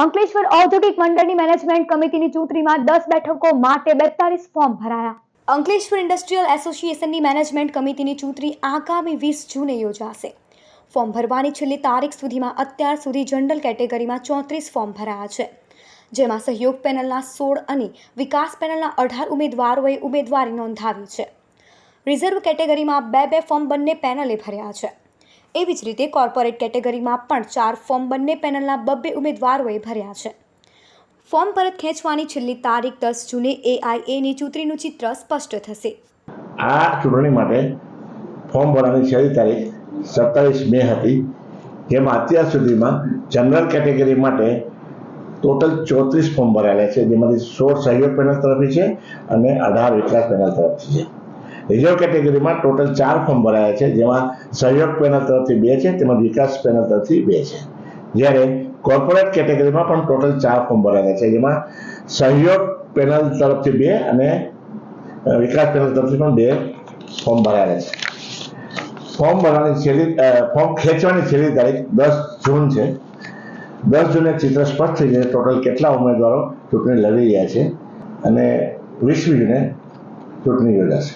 અંકલેશ્વર ઔદ્યોગિક મંડળની મેનેજમેન્ટ કમિટીની ચૂંટણીમાં દસ બેઠકો માટે બેતાલીસ ફોર્મ ભરાયા. અંકલેશ્વર ઇન્ડસ્ટ્રીયલ એસોસિએશનની મેનેજમેન્ટ કમિટીની ચૂંટણી આગામી વીસ જૂને યોજાશે. ફોર્મ ભરવાની છેલ્લી તારીખ સુધીમાં અત્યાર સુધી જનરલ કેટેગરીમાં ચોત્રીસ ફોર્મ ભરાયા છે. જેમાં સહયોગ પેનલના સોળ અને વિકાસ પેનલના અઢાર ઉમેદવારોએ ઉમેદવારી નોંધાવી છે. રિઝર્વ કેટેગરીમાં બે બે ફોર્મ બંને પેનલે ભર્યા છે. એવી જ રીતે કોર્પોરેટ કેટેગરીમાં પણ ચાર ફોર્મ બંને પેનલના બબ્બે ઉમેદવારોએ ભર્યા છે. ફોર્મ પરત ખેંચવાની છેલ્લી તારીખ દસ જૂને એઆઈએની ચૂંટણીનું ચિત્ર સ્પષ્ટ થશે. આ ચૂંટણી માટે ફોર્મ ભરવાની છેલ્લી તારીખ સત્તાવીસ મે હતી, જેમાં અત્યાર સુધીમાં જનરલ કેટેગરી માટે ટોટલ ચોત્રીસ ફોર્મ ભરાયેલા છે, જેમાંથી સોળ સહયોગ પેનલ તરફથી છે અને અઢાર વિકાસ પેનલ તરફથી છે. રિઝર્વ કેટેગરીમાં ટોટલ ચાર ફોર્મ ભરાયા છે, જેમાં સહયોગ પેનલ તરફથી બે છે, તેમજ વિકાસ પેનલ તરફથી બે છે. જ્યારે કોર્પોરેટ કેટેગરીમાં પણ ટોટલ ચાર ફોર્મ ભરાયેલા છે, જેમાં સહયોગ પેનલ તરફથી બે અને વિકાસ પેનલ તરફથી પણ બે ફોર્મ ભરાયેલા છે. ફોર્મ ભરવાની છેલ્લી ફોર્મ ખેંચવાની છેલ્લી તારીખ દસ જૂન છે. દસ જૂને ચિત્ર સ્પષ્ટ થઈ જશે ટોટલ કેટલા ઉમેદવારો ચૂંટણી લડી રહ્યા છે અને વીસમી જૂને ચૂંટણી યોજાશે.